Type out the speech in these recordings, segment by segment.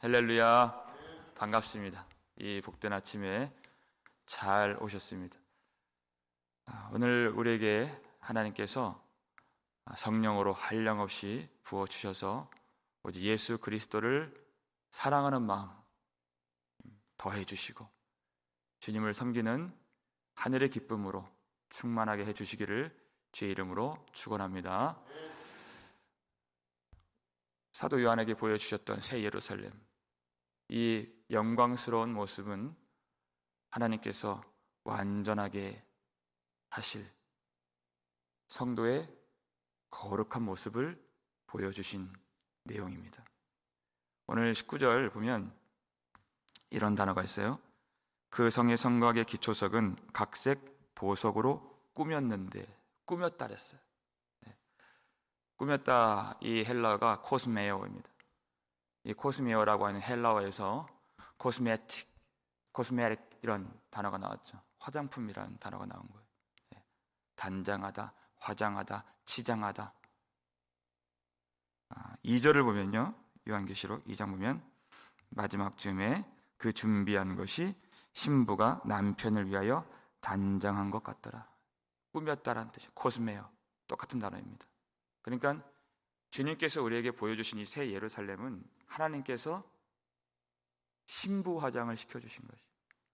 할렐루야. 반갑습니다. 이 복된 아침에 잘 오셨습니다. 아, 오늘 우리에게 하나님께서 성령으로 한량 없이 부어 주셔서 오직 예수 그리스도를 사랑하는 마음 더해 주시고 주님을 섬기는 하늘의 기쁨으로 충만하게 해 주시기를 주의 이름으로 축원합니다. 사도 요한에게 보여 주셨던 새 예루살렘 이 영광스러운 모습은 하나님께서 완전하게 하실 성도의 거룩한 모습을 보여주신 내용입니다. 오늘 19절 보면 이런 단어가 있어요. 그 성의 성곽의 기초석은 각색 보석으로 꾸몄는데 꾸몄다 그랬어요. 네. 꾸몄다 이 헬라어가 코스메오입니다. 이 코스메오라고 하는 헬라어에서 코스메틱, 코스메틱 이런 단어가 나왔죠. 화장품이라는 단어가 나온 거예요. 네. 단장하다, 화장하다, 치장하다. 아, 2절을 보면요. 요한계시록 2장 보면 마지막 쯤에 그 준비한 것이 신부가 남편을 위하여 단장한 것 같더라. 꾸몄다라는 뜻이 코스메어 똑같은 단어입니다. 그러니까 주님께서 우리에게 보여주신 이 새 예루살렘은 하나님께서 신부 화장을 시켜주신 것이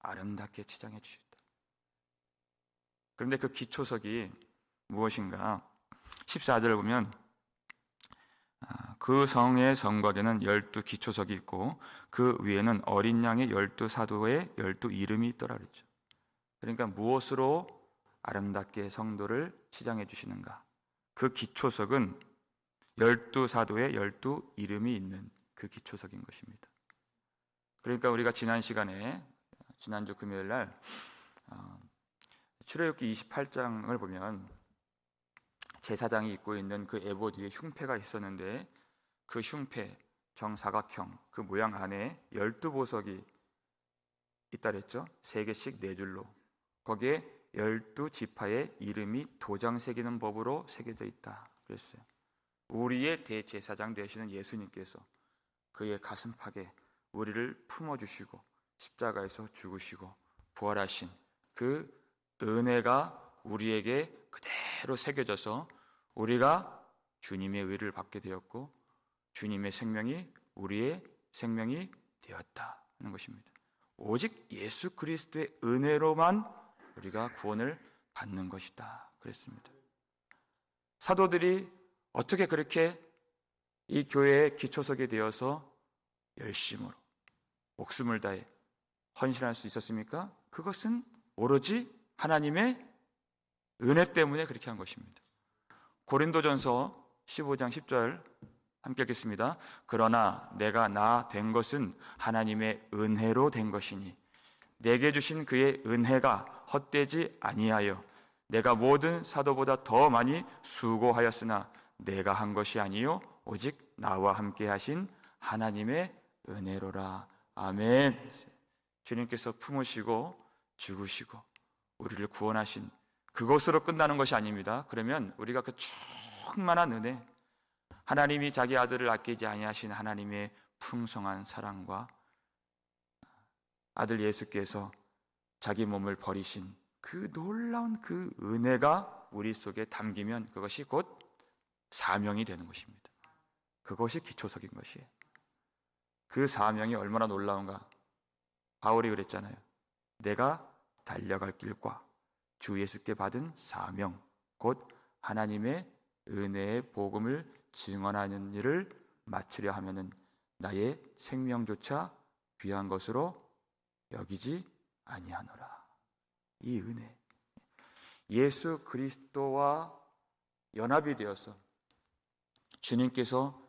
아름답게 치장해 주셨다. 그런데 그 기초석이 무엇인가? 14절을 보면 아, 그 성의 성곽에는 열두 기초석이 있고 그 위에는 어린 양의 열두 사도의 열두 이름이 있더라 그랬죠. 그러니까 무엇으로 아름답게 성도를 치장해 주시는가? 그 기초석은 열두 사도의 열두 이름이 있는 그 기초석인 것입니다. 그러니까 우리가 지난 시간에 지난주 금요일 날 어, 출애굽기 28장을 보면 제사장이 입고 있는 그 에봇 위에 흉패가 있었는데 그 흉패 정사각형 그 모양 안에 열두 보석이 있다 그랬죠. 세 개씩 네 줄로 거기에 열두 지파의 이름이 도장 새기는 법으로 새겨져 있다 그랬어요. 우리의 대제사장 되시는 예수님께서 그의 가슴팍에 우리를 품어주시고 십자가에서 죽으시고 부활하신 그 은혜가 우리에게 그대로 새겨져서 우리가 주님의 의를 받게 되었고 주님의 생명이 우리의 생명이 되었다는 것입니다. 오직 예수 그리스도의 은혜로만 우리가 구원을 받는 것이다. 그랬습니다. 사도들이 어떻게 그렇게 이 교회의 기초석이 되어서 열심으로 목숨을 다해 헌신할 수 있었습니까? 그것은 오로지 하나님의 은혜 때문에 그렇게 한 것입니다. 고린도전서 15장 10절 함께 읽겠습니다. 그러나 내가 나 된 것은 하나님의 은혜로 된 것이니 내게 주신 그의 은혜가 헛되지 아니하여 내가 모든 사도보다 더 많이 수고하였으나 내가 한 것이 아니요 오직 나와 함께 하신 하나님의 은혜로라. 아멘. 주님께서 품으시고 죽으시고 우리를 구원하신 그것으로 끝나는 것이 아닙니다. 그러면 우리가 그 충만한 은혜, 하나님이 자기 아들을 아끼지 아니하신 하나님의 풍성한 사랑과 아들 예수께서 자기 몸을 버리신 그 놀라운 그 은혜가 우리 속에 담기면 그것이 곧 사명이 되는 것입니다. 그것이 기초석인 것이에요. 그 사명이 얼마나 놀라운가. 바울이 그랬잖아요. 내가 달려갈 길과 주 예수께 받은 사명, 곧 하나님의 은혜의 복음을 증언하는 일을 마치려 하면은 나의 생명조차 귀한 것으로 여기지 아니하노라. 이 은혜. 예수 그리스도와 연합이 되어서 주님께서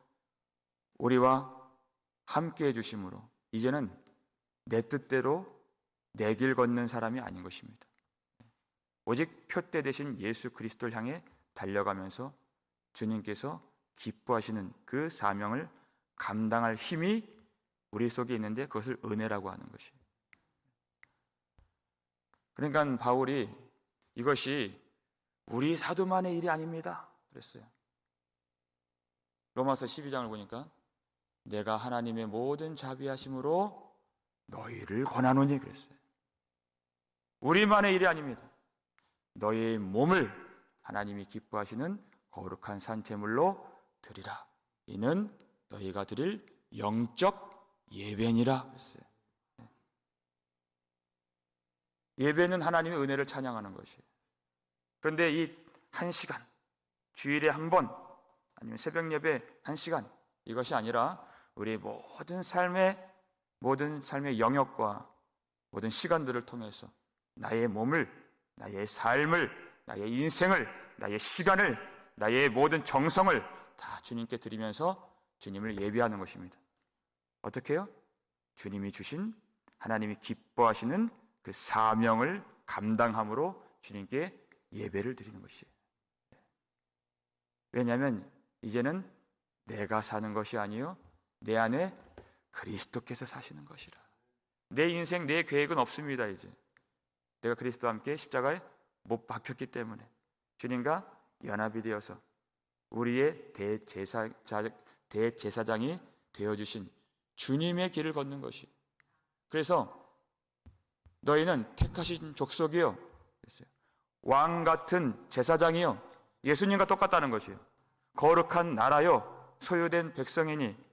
우리와 함께 해주심으로 이제는 내 뜻대로 내 길 걷는 사람이 아닌 것입니다. 오직 표대 대신 예수 그리스도를 향해 달려가면서 주님께서 기뻐하시는 그 사명을 감당할 힘이 우리 속에 있는데 그것을 은혜라고 하는 것이에요. 그러니까 바울이 이것이 우리 사도만의 일이 아닙니다. 그랬어요. 로마서 12장을 보니까 내가 하나님의 모든 자비하심으로 너희를 권하노니 그랬어요. 우리만의 일이 아닙니다. 너희의 몸을 하나님이 기뻐하시는 거룩한 산채물로 드리라. 이는 너희가 드릴 영적 예배니라 그랬어요. 예배는 하나님의 은혜를 찬양하는 것이에요. 그런데 이 한 시간, 주일에 한 번, 아니면 새벽 예배 한 시간, 이것이 아니라 우리 모든 삶의, 모든 삶의 영역과 모든 시간들을 통해서 나의 몸을, 나의 삶을, 나의 인생을, 나의 시간을, 나의 모든 정성을 다 주님께 드리면서 주님을 예배하는 것입니다. 어떻게 요 주님이 주신 하나님이 기뻐하시는 그 사명을 감당함으로 주님께 예배를 드리는 것이에요. 왜냐하면 이제는 내가 사는 것이 아니요 내 안에 그리스도께서 사시는 것이라. 내 인생 내 계획은 없습니다 이제. 내가 그리스도와 함께 십자가에 못 박혔기 때문에 주님과 연합이 되어서 우리의 대제사 대제사장이 되어 주신 주님의 길을 걷는 것이. 그래서 너희는 택하신 족속이요. 왕 같은 제사장이요. 예수님과 똑같다는 것이요. 거룩한 나라요. 소유된 백성이니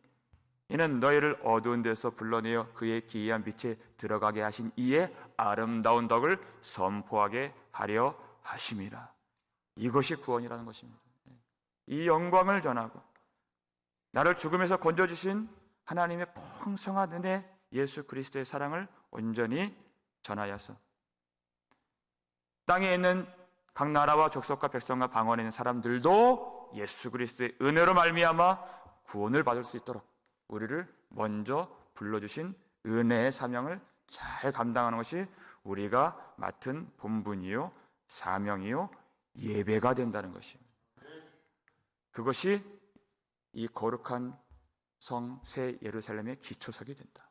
이는 너희를 어두운 데서 불러내어 그의 기이한 빛에 들어가게 하신 이의 아름다운 덕을 선포하게 하려 하심이라. 이것이 구원이라는 것입니다. 이 영광을 전하고 나를 죽음에서 건져주신 하나님의 풍성한 은혜 예수 그리스도의 사랑을 온전히 전하여서 땅에 있는 각 나라와 족속과 백성과 방언에 있는 사람들도 예수 그리스도의 은혜로 말미암아 구원을 받을 수 있도록 우리를 먼저 불러주신 은혜의 사명을 잘 감당하는 것이 우리가 맡은 본분이요 사명이요 예배가 된다는 것입니다. 그것이 이 거룩한 성 새 예루살렘의 기초석이 된다.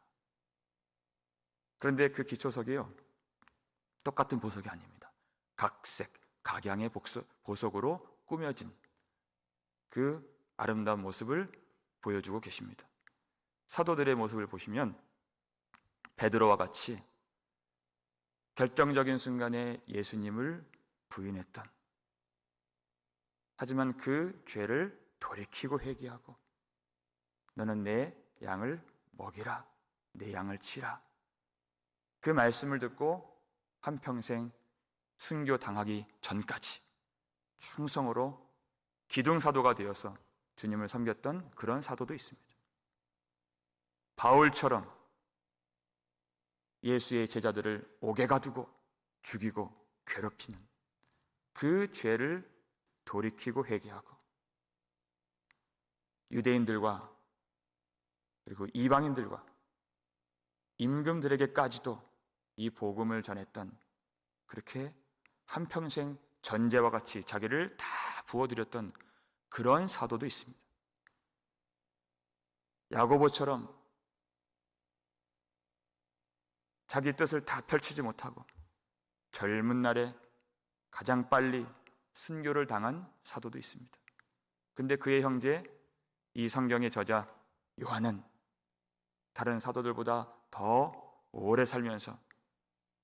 그런데 그 기초석이요. 똑같은 보석이 아닙니다. 각색, 각양의 보석으로 꾸며진 그 아름다운 모습을 보여주고 계십니다. 사도들의 모습을 보시면 베드로와 같이 결정적인 순간에 예수님을 부인했던 하지만 그 죄를 돌이키고 회개하고 너는 내 양을 먹이라 내 양을 치라 그 말씀을 듣고 한평생 순교 당하기 전까지 충성으로 기둥 사도가 되어서 주님을 섬겼던 그런 사도도 있습니다. 바울처럼 예수의 제자들을 옥에 가두고 죽이고 괴롭히는 그 죄를 돌이키고 회개하고 유대인들과 그리고 이방인들과 임금들에게까지도 이 복음을 전했던 그렇게 한평생 전제와 같이 자기를 다 부어드렸던 그런 사도도 있습니다. 야고보처럼 자기 뜻을 다 펼치지 못하고 젊은 날에 가장 빨리 순교를 당한 사도도 있습니다. 근데 그의 형제 이 성경의 저자 요한은 다른 사도들보다 더 오래 살면서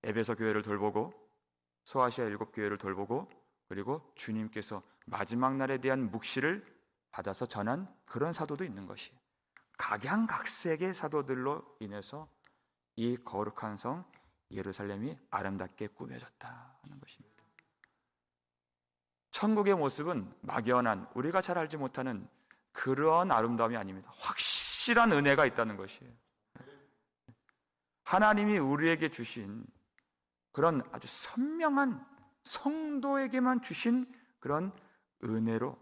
에베소 교회를 돌보고 소아시아 일곱 교회를 돌보고 그리고 주님께서 마지막 날에 대한 묵시를 받아서 전한 그런 사도도 있는 것이 각양각색의 사도들로 인해서 이 거룩한 성 예루살렘이 아름답게 꾸며졌다 하는 것입니다. 천국의 모습은 막연한 우리가 잘 알지 못하는 그러한 아름다움이 아닙니다. 확실한 은혜가 있다는 것이에요. 하나님이 우리에게 주신 그런 아주 선명한 성도에게만 주신 그런 은혜로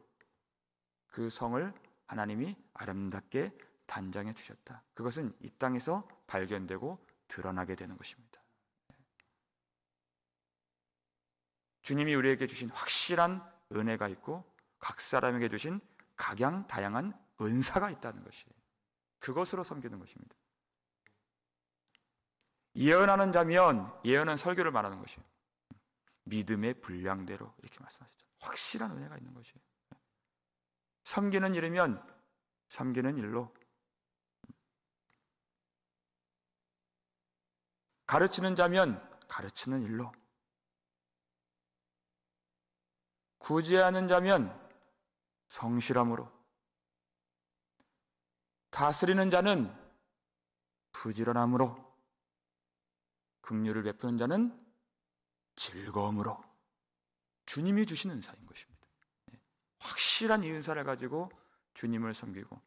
그 성을 하나님이 아름답게 단장해 주셨다. 그것은 이 땅에서 발견되고 드러나게 되는 것입니다. 주님이 우리에게 주신 확실한 은혜가 있고 각 사람에게 주신 각양 다양한 은사가 있다는 것이 그것으로 섬기는 것입니다. 예언하는 자면 예언은 설교를 말하는 것이에요. 믿음의 분량대로 이렇게 말씀하시죠. 확실한 은혜가 있는 것이에요. 섬기는 일이면 섬기는 일로 가르치는 자면 가르치는 일로. 구제하는 자면 성실함으로. 다스리는 자는 부지런함으로. 긍휼을 베푸는 자는 즐거움으로. 주님이 주시는 은사인 것입니다. 예. 확실한 이 은사를 가지고 주님을 섬기고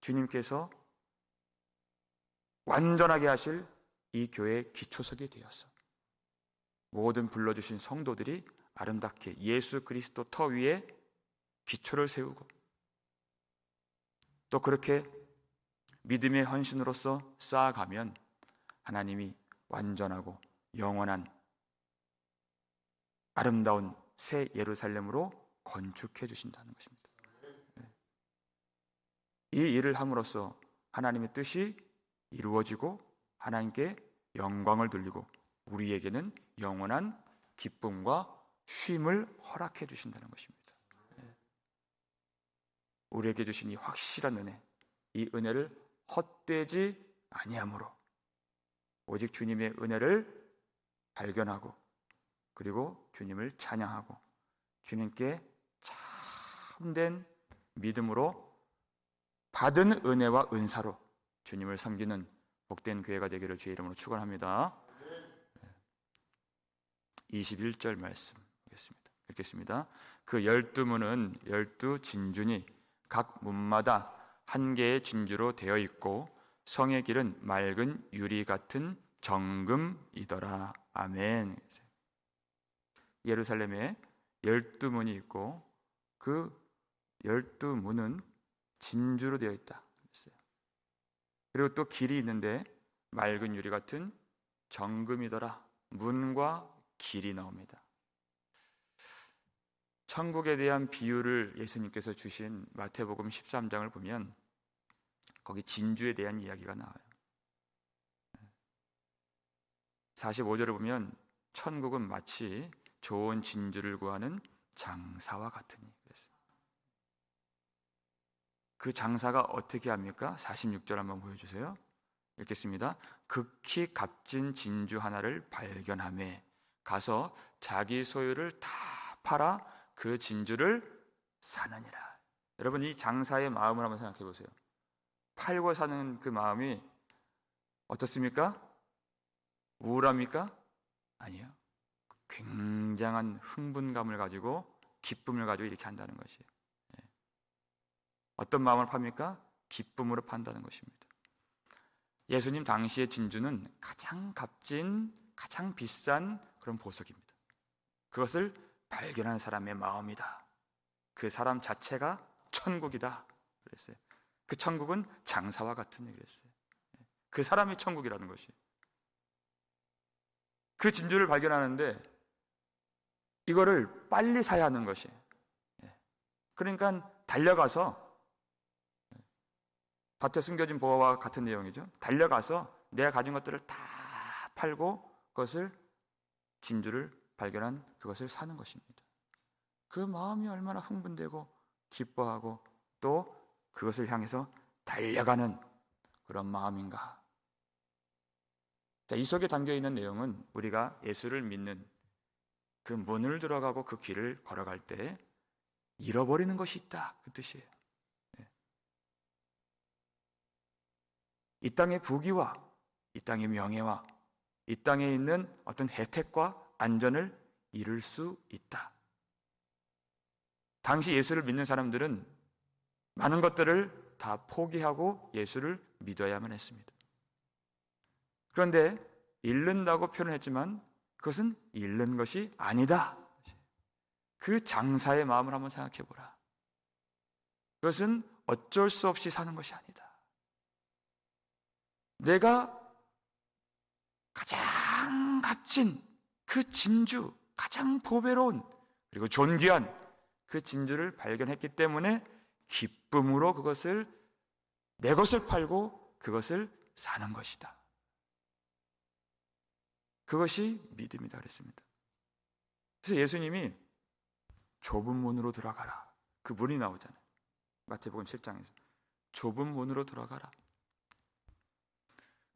주님께서 완전하게 하실 이 교회의 기초석이 되어서 모든 불러주신 성도들이 아름답게 예수 그리스도 터 위에 기초를 세우고 또 그렇게 믿음의 헌신으로서 쌓아가면 하나님이 완전하고 영원한 아름다운 새 예루살렘으로 건축해 주신다는 것입니다. 네. 이 일을 함으로써 하나님의 뜻이 이루어지고 하나님께 영광을 돌리고 우리에게는 영원한 기쁨과 쉼을 허락해 주신다는 것입니다. 네. 우리에게 주신 이 확실한 은혜, 이 은혜를 헛되지 아니함으로 오직 주님의 은혜를 발견하고 그리고 주님을 찬양하고 주님께 참된 믿음으로 받은 은혜와 은사로 주님을 섬기는 복된 교회가 되기를 주의 이름으로 축원합니다. 21절 말씀 보겠습니다. 읽겠습니다. 그 열두 문은 열두 진주니 각 문마다 한 개의 진주로 되어 있고 성의 길은 맑은 유리 같은 정금이더라. 아멘. 예루살렘에 열두 문이 있고 그 열두 문은 진주로 되어 있다. 그리고 또 길이 있는데 맑은 유리 같은 정금이더라. 문과 길이 나옵니다. 천국에 대한 비유를 예수님께서 주신 마태복음 13장을 보면 거기 진주에 대한 이야기가 나와요. 45절을 보면 천국은 마치 좋은 진주를 구하는 장사와 같으니 그랬어요. 그 장사가 어떻게 합니까? 46절 한번 보여주세요. 읽겠습니다. 극히 값진 진주 하나를 발견함에 가서 자기 소유를 다 팔아 그 진주를 사느니라. 여러분 이 장사의 마음을 한번 생각해 보세요. 팔고 사는 그 마음이 어떻습니까? 우울합니까? 아니요. 굉장한 흥분감을 가지고 기쁨을 가지고 이렇게 한다는 것이에요. 예. 어떤 마음을 팝니까? 기쁨으로 판다는 것입니다. 예수님 당시의 진주는 가장 값진, 가장 비싼 그런 보석입니다. 그것을 발견한 사람의 마음이다. 그 사람 자체가 천국이다. 그랬어요. 그 천국은 장사와 같은 얘기였어요. 예. 그 사람이 천국이라는 것이. 그 진주를 발견하는데 이거를 빨리 사야 하는 것이. 예. 그러니까 달려가서 밭에 숨겨진 보화와 같은 내용이죠. 달려가서 내가 가진 것들을 다 팔고 그것을 진주를 발견한 그것을 사는 것입니다. 그 마음이 얼마나 흥분되고 기뻐하고 또 그것을 향해서 달려가는 그런 마음인가. 자, 이 속에 담겨 있는 내용은 우리가 예수를 믿는 그 문을 들어가고 그 길을 걸어갈 때 잃어버리는 것이 있다. 그 뜻이에요. 이 땅의 부귀와 이 땅의 명예와 이 땅에 있는 어떤 혜택과 안전을 잃을 수 있다. 당시 예수를 믿는 사람들은 많은 것들을 다 포기하고 예수를 믿어야만 했습니다. 그런데 잃는다고 표현했지만 그것은 잃는 것이 아니다. 그 장사의 마음을 한번 생각해 보라. 그것은 어쩔 수 없이 사는 것이 아니다. 내가 가장 값진 그 진주, 가장 보배로운 그리고 존귀한 그 진주를 발견했기 때문에 기쁨으로 그것을 내 것을 팔고 그것을 사는 것이다. 그것이 믿음이다 그랬습니다. 그래서 예수님이 좁은 문으로 들어가라. 그 문이 나오잖아요. 마태복음 7장에서 좁은 문으로 들어가라.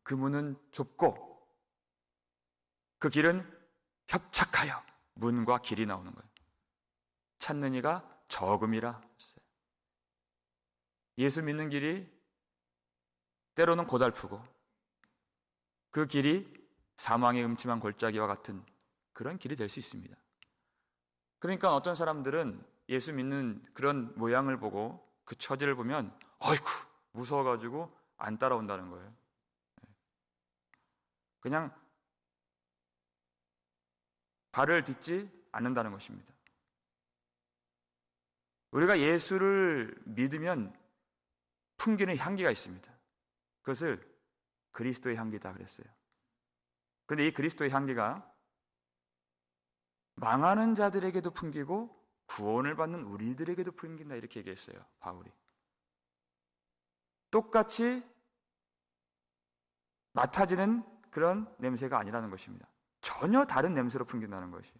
그 문은 좁고 그 길은 협착하여 문과 길이 나오는 거예요. 찾는 이가 적음이라. 예수 믿는 길이 때로는 고달프고 그 길이 사망의 음침한 골짜기와 같은 그런 길이 될 수 있습니다. 그러니까 어떤 사람들은 예수 믿는 그런 모양을 보고 그 처지를 보면 어이쿠 무서워가지고 안 따라온다는 거예요. 그냥 발을 딛지 않는다는 것입니다. 우리가 예수를 믿으면 풍기는 향기가 있습니다. 그것을 그리스도의 향기다 그랬어요. 그런데 이 그리스도의 향기가 망하는 자들에게도 풍기고 구원을 받는 우리들에게도 풍긴다 이렇게 얘기했어요. 바울이. 똑같이 맡아지는 그런 냄새가 아니라는 것입니다. 전혀 다른 냄새로 풍긴다는 것이.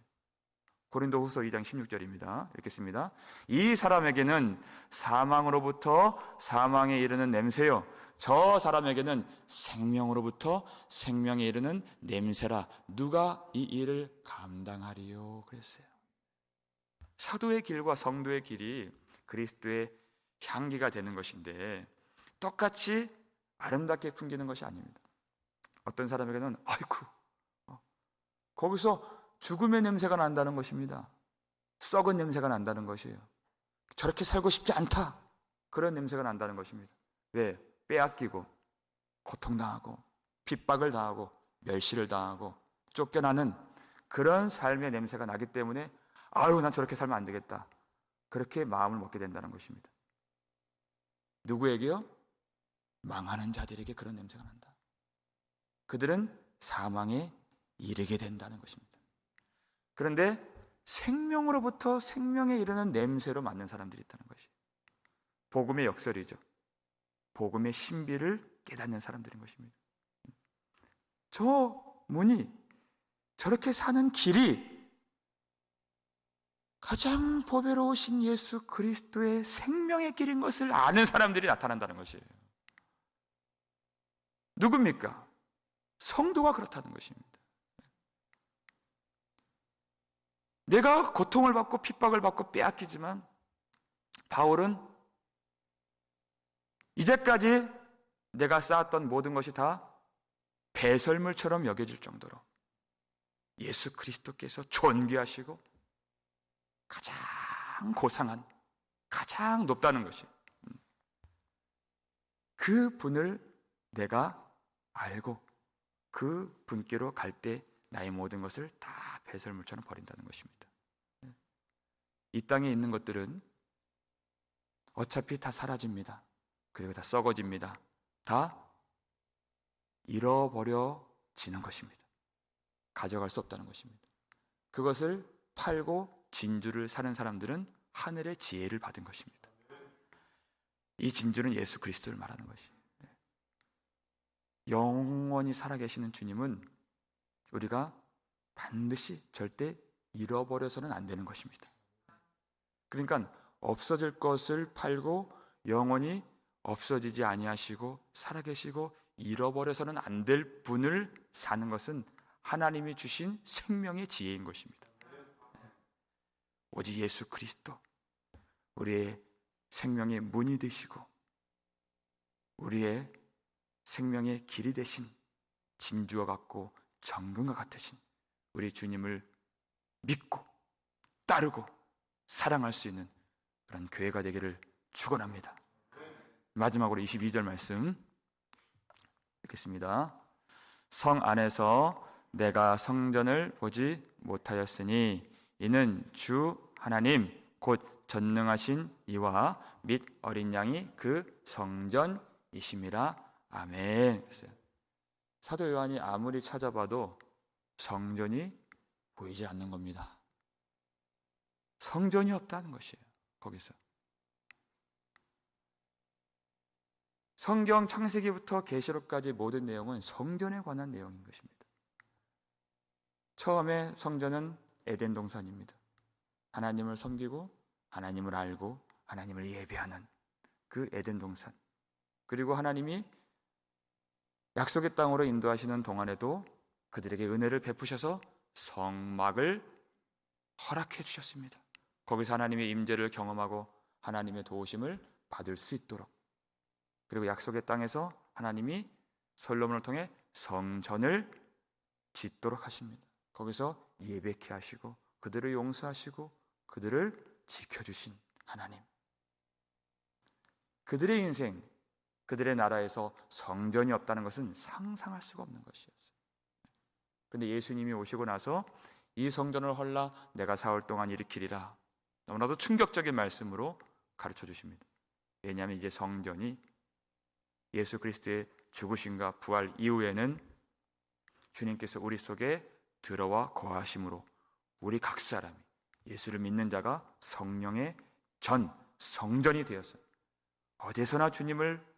고린도 후서 2장 16절입니다. 읽겠습니다. 이 사람에게는 사망으로부터 사망에 이르는 냄새요. 저 사람에게는 생명으로부터 생명에 이르는 냄새라. 누가 이 일을 감당하리요? 그랬어요. 사도의 길과 성도의 길이 그리스도의 향기가 되는 것인데 똑같이 아름답게 풍기는 것이 아닙니다. 어떤 사람에게는 아이쿠 어, 거기서 죽음의 냄새가 난다는 것입니다. 썩은 냄새가 난다는 것이에요. 저렇게 살고 싶지 않다. 그런 냄새가 난다는 것입니다. 왜? 빼앗기고 고통당하고 핍박을 당하고 멸시를 당하고 쫓겨나는 그런 삶의 냄새가 나기 때문에 아유 난 저렇게 살면 안 되겠다. 그렇게 마음을 먹게 된다는 것입니다. 누구에게요? 망하는 자들에게 그런 냄새가 난다. 그들은 사망에 이르게 된다는 것입니다. 그런데 생명으로부터 생명에 이르는 냄새로 맞는 사람들이 있다는 것이 복음의 역설이죠. 복음의 신비를 깨닫는 사람들인 것입니다. 저 문이 저렇게 사는 길이 가장 보배로우신 예수 그리스도의 생명의 길인 것을 아는 사람들이 나타난다는 것이에요. 누굽니까? 성도가 그렇다는 것입니다. 내가 고통을 받고 핍박을 받고 빼앗기지만 바울은 이제까지 내가 쌓았던 모든 것이 다 배설물처럼 여겨질 정도로 예수 그리스도께서 존귀하시고 가장 고상한 가장 높다는 것이 그 분을 내가 알고 그 분께로 갈 때 나의 모든 것을 다 배설물처럼 버린다는 것입니다. 이 땅에 있는 것들은 어차피 다 사라집니다. 그리고 다 썩어집니다. 다 잃어버려지는 것입니다. 가져갈 수 없다는 것입니다. 그것을 팔고 진주를 사는 사람들은 하늘의 지혜를 받은 것입니다. 이 진주는 예수 그리스도를 말하는 것이. 영원히 살아계시는 주님은 우리가 반드시 절대 잃어버려서는 안 되는 것입니다. 그러니까 없어질 것을 팔고 영원히 없어지지 아니하시고 살아계시고 잃어버려서는 안 될 분을 사는 것은 하나님이 주신 생명의 지혜인 것입니다. 오직 예수 그리스도 우리의 생명의 문이 되시고 우리의 생명의 길이 되신 진주와 같고 정금과 같으신 우리 주님을 믿고 따르고 사랑할 수 있는 그런 교회가 되기를 축원합니다. 마지막으로 22절 말씀 읽겠습니다. 성 안에서 내가 성전을 보지 못하였으니 이는 주 하나님 곧 전능하신 이와 및 어린 양이 그 성전이심이라 아멘. 사도 요한이 아무리 찾아봐도 성전이 보이지 않는 겁니다. 성전이 없다는 것이에요. 거기서. 성경 창세기부터 계시록까지 모든 내용은 성전에 관한 내용인 것입니다. 처음에 성전은 에덴 동산입니다. 하나님을 섬기고 하나님을 알고 하나님을 예배하는 그 에덴 동산. 그리고 하나님이 약속의 땅으로 인도하시는 동안에도 그들에게 은혜를 베푸셔서 성막을 허락해 주셨습니다. 거기서 하나님의 임재를 경험하고 하나님의 도우심을 받을 수 있도록 그리고 약속의 땅에서 하나님이 솔로몬을 통해 성전을 짓도록 하십니다. 거기서 예배케 하시고 그들을 용서하시고 그들을 지켜주신 하나님. 그들의 인생, 그들의 나라에서 성전이 없다는 것은 상상할 수가 없는 것이었어요. 근데 예수님이 오시고 나서 이 성전을 헐라 내가 사흘 동안 일으키리라. 너무나도 충격적인 말씀으로 가르쳐 주십니다. 왜냐하면 이제 성전이 예수 그리스도의 죽으심과 부활 이후에는 주님께서 우리 속에 들어와 거하심으로 우리 각 사람이 예수를 믿는 자가 성령의 전 성전이 되었어요. 어디서나 주님을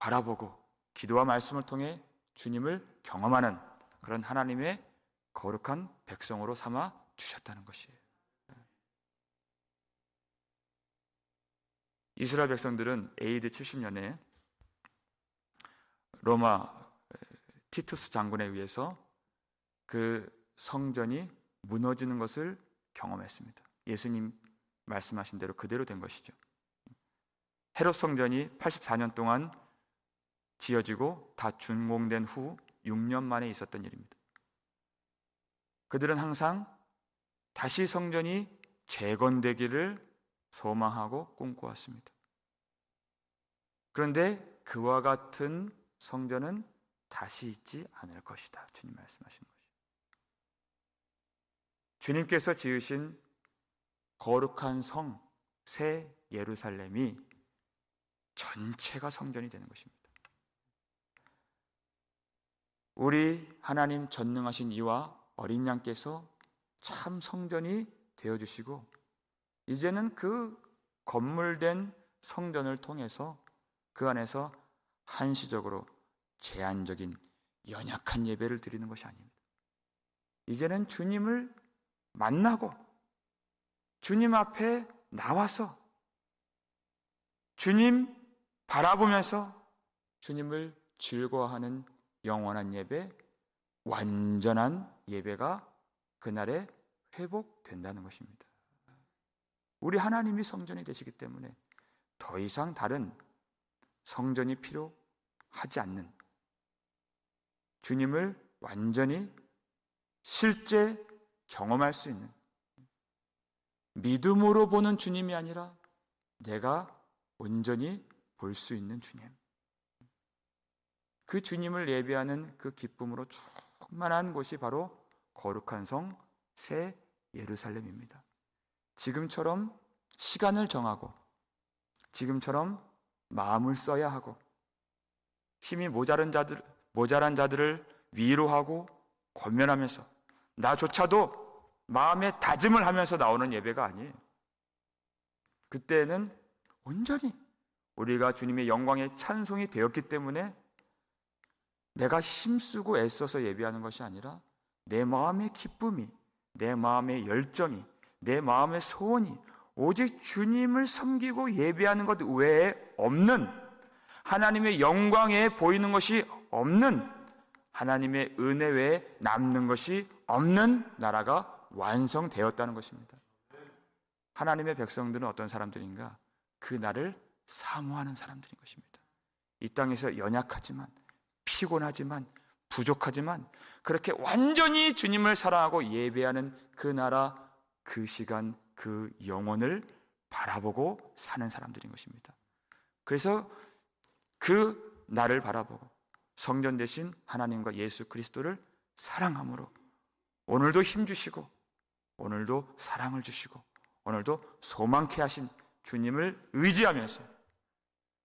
바라보고 기도와 말씀을 통해 주님을 경험하는 그런 하나님의 거룩한 백성으로 삼아 주셨다는 것이에요. 이스라엘 백성들은 AD 70년에 로마 티투스 장군에 의해서 그 성전이 무너지는 것을 경험했습니다. 예수님 말씀하신 대로 그대로 된 것이죠. 헤롯 성전이 84년 동안 지어지고 다 준공된 후 6년 만에 있었던 일입니다. 그들은 항상 다시 성전이 재건되기를 소망하고 꿈꿔왔습니다. 그런데 그와 같은 성전은 다시 있지 않을 것이다. 주님 말씀하신 것이. 주님께서 지으신 거룩한 성, 새 예루살렘이 전체가 성전이 되는 것입니다. 우리 하나님 전능하신 이와 어린 양께서 참 성전이 되어 주시고 이제는 그 건물된 성전을 통해서 그 안에서 한시적으로 제한적인 연약한 예배를 드리는 것이 아닙니다. 이제는 주님을 만나고 주님 앞에 나와서 주님 바라보면서 주님을 즐거워하는 영원한 예배, 완전한 예배가 그날에 회복된다는 것입니다. 우리 하나님이 성전이 되시기 때문에 더 이상 다른 성전이 필요하지 않는 주님을 완전히 실제 경험할 수 있는 믿음으로 보는 주님이 아니라 내가 온전히 볼 수 있는 주님. 그 주님을 예배하는 그 기쁨으로 충만한 곳이 바로 거룩한 성 새 예루살렘입니다. 지금처럼 시간을 정하고 지금처럼 마음을 써야 하고 힘이 모자란 자들 모자란 자들을 위로하고 권면하면서 나조차도 마음의 다짐을 하면서 나오는 예배가 아니에요. 그때는 온전히 우리가 주님의 영광의 찬송이 되었기 때문에 내가 힘쓰고 애써서 예배하는 것이 아니라 내 마음의 기쁨이, 내 마음의 열정이, 내 마음의 소원이 오직 주님을 섬기고 예배하는 것 외에 없는 하나님의 영광에 보이는 것이 없는 하나님의 은혜 외에 남는 것이 없는 나라가 완성되었다는 것입니다. 하나님의 백성들은 어떤 사람들인가? 그 날을 사모하는 사람들인 것입니다. 이 땅에서 연약하지만 피곤하지만 부족하지만 그렇게 완전히 주님을 사랑하고 예배하는 그 나라 그 시간 그 영혼을 바라보고 사는 사람들인 것입니다. 그래서 그 나를 바라보고 성전 대신 하나님과 예수 그리스도를 사랑함으로 오늘도 힘 주시고 오늘도 사랑을 주시고 오늘도 소망케 하신 주님을 의지하면서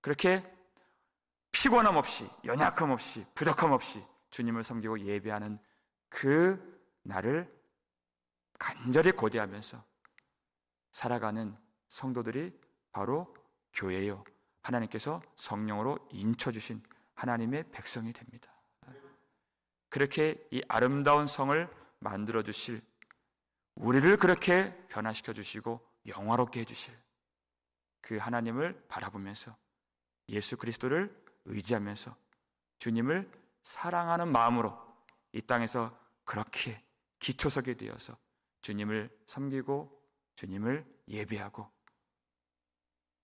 그렇게 피곤함 없이 연약함 없이 부족함 없이 주님을 섬기고 예배하는 그 나를 간절히 고대하면서 살아가는 성도들이 바로 교회요. 하나님께서 성령으로 인쳐 주신 하나님의 백성이 됩니다. 그렇게 이 아름다운 성을 만들어 주실 우리를 그렇게 변화시켜 주시고 영화롭게 해 주실 그 하나님을 바라보면서 예수 그리스도를 의지하면서 주님을 사랑하는 마음으로 이 땅에서 그렇게 기초석에 되어서 주님을 섬기고 주님을 예배하고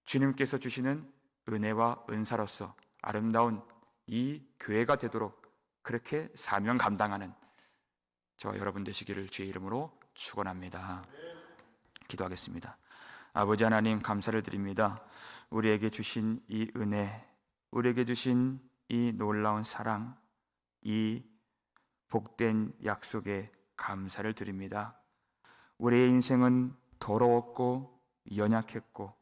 주님께서 주시는 은혜와 은사로서 아름다운 이 교회가 되도록 그렇게 사명 감당하는 저와 여러분 되시기를 주의 이름으로 축원합니다. 기도하겠습니다. 아버지 하나님 감사를 드립니다. 우리에게 주신 이 은혜, 우리에게 주신 이 놀라운 사랑, 이 복된 약속에 감사를 드립니다. 우리의 인생은 더러웠고 연약했고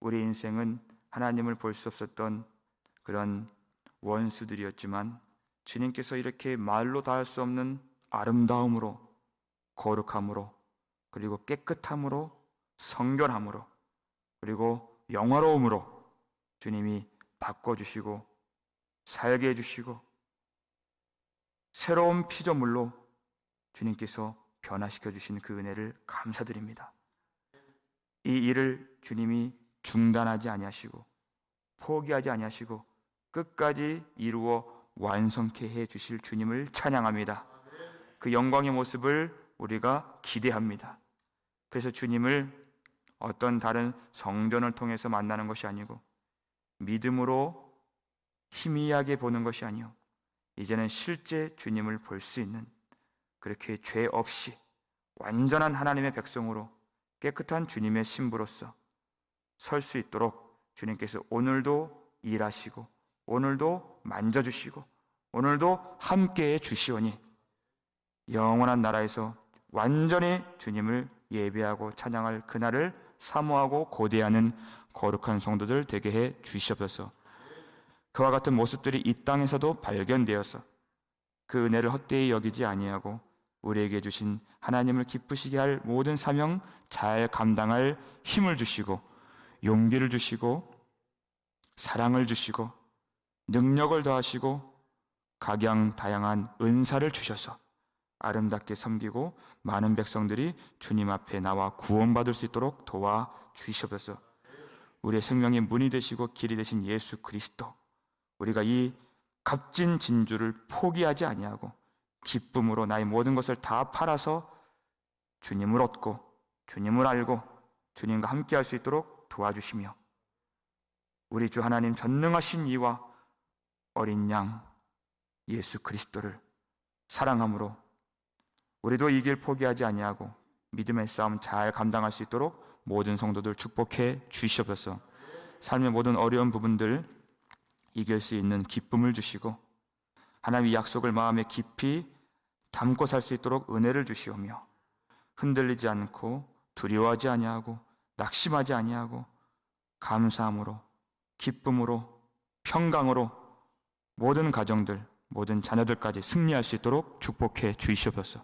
우리 인생은 하나님을 볼 수 없었던 그런 원수들이었지만 주님께서 이렇게 말로 다 할 수 없는 아름다움으로 거룩함으로 그리고 깨끗함으로 성결함으로 그리고 영화로움으로 주님이 바꿔주시고 살게 해주시고 새로운 피조물로 주님께서 변화시켜 주신 그 은혜를 감사드립니다. 이 일을 주님이 중단하지 아니하시고 포기하지 아니하시고 끝까지 이루어 완성케 해 주실 주님을 찬양합니다. 그 영광의 모습을 우리가 기대합니다. 그래서 주님을 어떤 다른 성전을 통해서 만나는 것이 아니고 믿음으로 희미하게 보는 것이 아니요. 이제는 실제 주님을 볼 수 있는 그렇게 죄 없이 완전한 하나님의 백성으로 깨끗한 주님의 신부로서 설 수 있도록 주님께서 오늘도 일하시고 오늘도 만져주시고 오늘도 함께해 주시오니 영원한 나라에서 완전히 주님을 예배하고 찬양할 그날을 사모하고 고대하는 거룩한 성도들 되게 해 주시옵소서. 그와 같은 모습들이 이 땅에서도 발견되어서 그 은혜를 헛되이 여기지 아니하고 우리에게 주신 하나님을 기쁘시게 할 모든 사명 잘 감당할 힘을 주시고 용기를 주시고 사랑을 주시고 능력을 더하시고 각양 다양한 은사를 주셔서 아름답게 섬기고 많은 백성들이 주님 앞에 나와 구원받을 수 있도록 도와 주시옵소서. 우리의 생명의 문이 되시고 길이 되신 예수 그리스도 우리가 이 값진 진주를 포기하지 아니하고 기쁨으로 나의 모든 것을 다 팔아서 주님을 얻고 주님을 알고 주님과 함께 할 수 있도록 도와주시며 우리 주 하나님 전능하신 이와 어린 양 예수 그리스도를 사랑함으로 우리도 이 길 포기하지 아니하고 믿음의 싸움 잘 감당할 수 있도록 모든 성도들 축복해 주시옵소서. 삶의 모든 어려운 부분들 이길 수 있는 기쁨을 주시고 하나님의 약속을 마음에 깊이 담고 살 수 있도록 은혜를 주시오며 흔들리지 않고 두려워하지 아니하고 낙심하지 아니하고 감사함으로 기쁨으로 평강으로 모든 가정들 모든 자녀들까지 승리할 수 있도록 축복해 주시옵소서.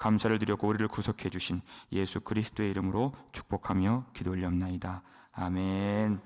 감사를 드렸고 우리를 구속해 주신 예수 그리스도의 이름으로 축복하며 기도 올리옵나이다. 아멘.